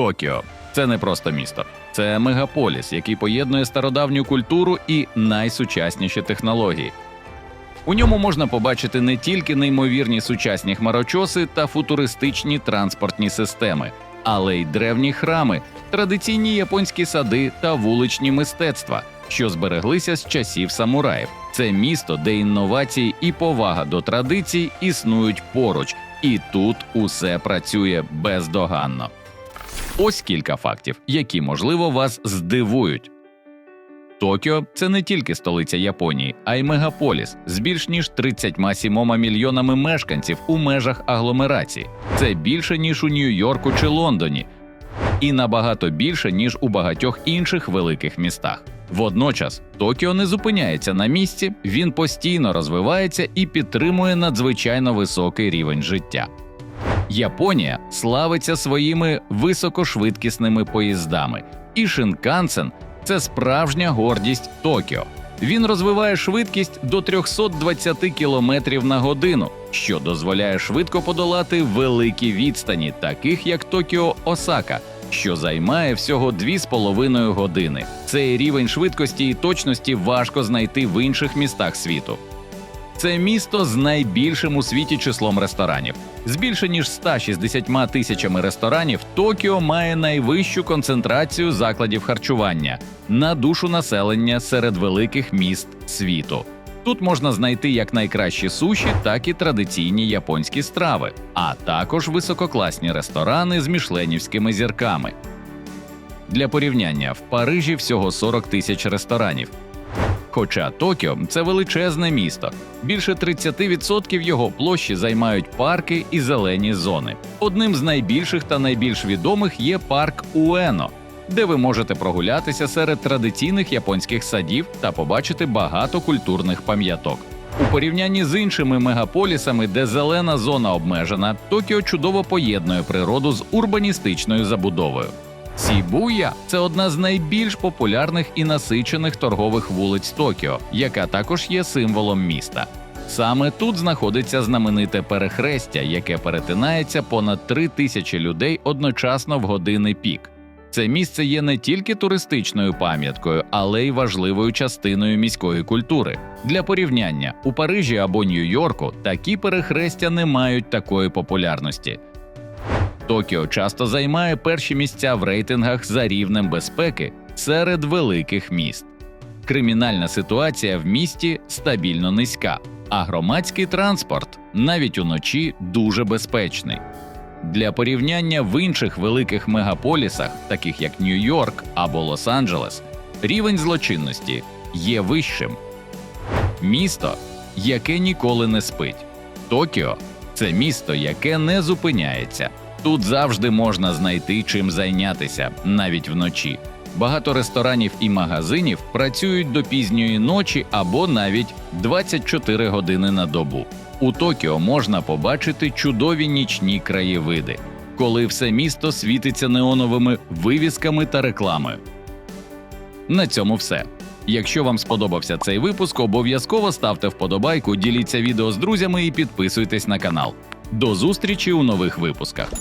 Токіо це не просто місто, це мегаполіс, який поєднує стародавню культуру і найсучасніші технології. У ньому можна побачити не тільки неймовірні сучасні хмарочоси та футуристичні транспортні системи, але й древні храми, традиційні японські сади та вуличні мистецтва, що збереглися з часів самураїв. Це місто, де інновації і повага до традицій існують поруч, і тут усе працює бездоганно. Ось кілька фактів, які можливо вас здивують. Токіо це не тільки столиця Японії, а й мегаполіс з більш ніж 37 мільйонами мешканців у межах агломерації. Це більше ніж у Нью-Йорку чи Лондоні, і набагато більше ніж у багатьох інших великих містах. Водночас Токіо не зупиняється на місці, він постійно розвивається і підтримує надзвичайно високий рівень життя. Японія славиться своїми високошвидкісними поїздами, і Шинкансен це справжня гордість Токіо. Він розвиває швидкість до 320 км на годину, що дозволяє швидко подолати великі відстані, таких як Токіо Осака, що займає всього 2,5 години. Цей рівень швидкості і точності важко знайти в інших містах світу. Це місто з найбільшим у світі числом ресторанів. З більше ніж 160 тисячами ресторанів Токіо має найвищу концентрацію закладів харчування на душу населення серед великих міст світу. Тут можна знайти як найкращі суші, так і традиційні японські страви, а також висококласні ресторани з мішленівськими зірками. Для порівняння в Парижі всього 40 тисяч ресторанів. Хоча Токіо це величезне місто, більше 30% його площі займають парки і зелені зони. Одним з найбільших та найбільш відомих є парк Уено, де ви можете прогулятися серед традиційних японських садів та побачити багато культурних пам'яток. У порівнянні з іншими мегаполісами, де зелена зона обмежена, Токіо чудово поєднує природу з урбаністичною забудовою. Сібуя це одна з найбільш популярних і насичених торгових вулиць Токіо, яка також є символом міста. Саме тут знаходиться знамените перехрестя, яке перетинається понад три тисячі людей одночасно в години пік. Це місце є не тільки туристичною пам'яткою, але й важливою частиною міської культури. Для порівняння у Парижі або Нью-Йорку такі перехрестя не мають такої популярності. Токіо часто займає перші місця в рейтингах за рівнем безпеки серед великих міст. Кримінальна ситуація в місті стабільно низька, а громадський транспорт навіть уночі дуже безпечний. Для порівняння в інших великих мегаполісах, таких як Нью-Йорк або Лос-Анджелес, рівень злочинності є вищим. Місто, яке ніколи не спить. Токіо це місто, яке не зупиняється. Тут завжди можна знайти чим зайнятися, навіть вночі. Багато ресторанів і магазинів працюють до пізньої ночі або навіть 24 години на добу. У Токіо можна побачити чудові нічні краєвиди, коли все місто світиться неоновими вивісками та рекламою. На цьому все. Якщо вам сподобався цей випуск, обов'язково ставте вподобайку, діліться відео з друзями і підписуйтесь на канал. До зустрічі у нових випусках.